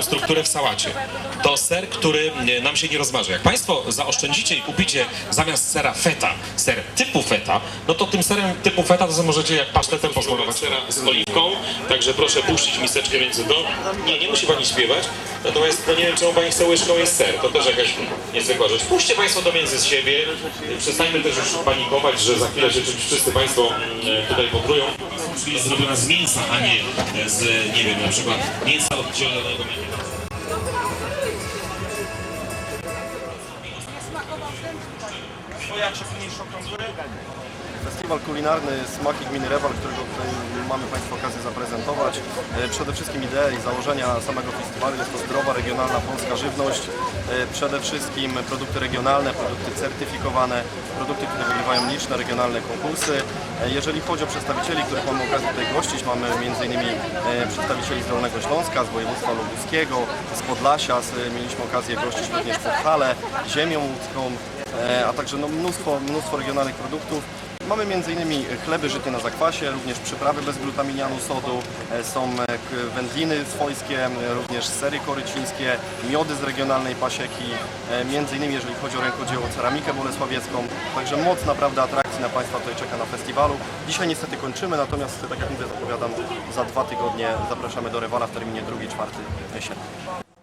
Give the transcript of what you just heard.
strukturę w sałacie. To ser, który e, nam się nie rozmarzy. Jak Państwo zaoszczędzicie i kupicie zamiast sera feta, ser typu feta, no to tym serem typu feta to sobie możecie jak pasztetem posmarować sera z oliwką. Także proszę puścić miseczkę między to. Nie, nie musi Pani śpiewać. Natomiast no nie wiem, czemu Pani chce łyżką jest ser. To też jakaś niezwykła rzecz. Puśćcie Państwo to między siebie. Przestańmy też już panikować, że za chwilę się wszyscy Państwo mm, tutaj potrują. Jest zrobiona z mięsa, a nie z, nie wiem, na przykład mięsa oddzielonego. Festiwal kulinarny Smaki Gminy Rewal, którego tutaj mamy Państwu okazję zaprezentować. Przede wszystkim i założenia samego festiwalu jest to zdrowa, regionalna polska żywność. E, Przede wszystkim produkty regionalne, produkty certyfikowane, produkty, które wygrywają liczne regionalne konkursy. E, Jeżeli chodzi o przedstawicieli, których mamy okazję tutaj gościć, mamy m.in. e, przedstawicieli z Dolnego Śląska, z województwa lubuskiego, z Podlasia, mieliśmy okazję gościć również Podhale, ziemią łódzką, a także no, mnóstwo, mnóstwo regionalnych produktów. Mamy m.in. chleby żyte na zakwasie, również przyprawy bez glutaminianu sodu, e, są e, wędliny swojskie, również sery korycińskie, miody z regionalnej pasieki, e, innymi jeżeli chodzi o rękodzieło ceramikę bolesławiecką. Także moc naprawdę atrakcji na Państwa tutaj czeka na festiwalu. Dzisiaj niestety kończymy, natomiast tak jak mówię, zapowiadam, za dwa tygodnie zapraszamy do Rewala w terminie 2-4 sierpnia.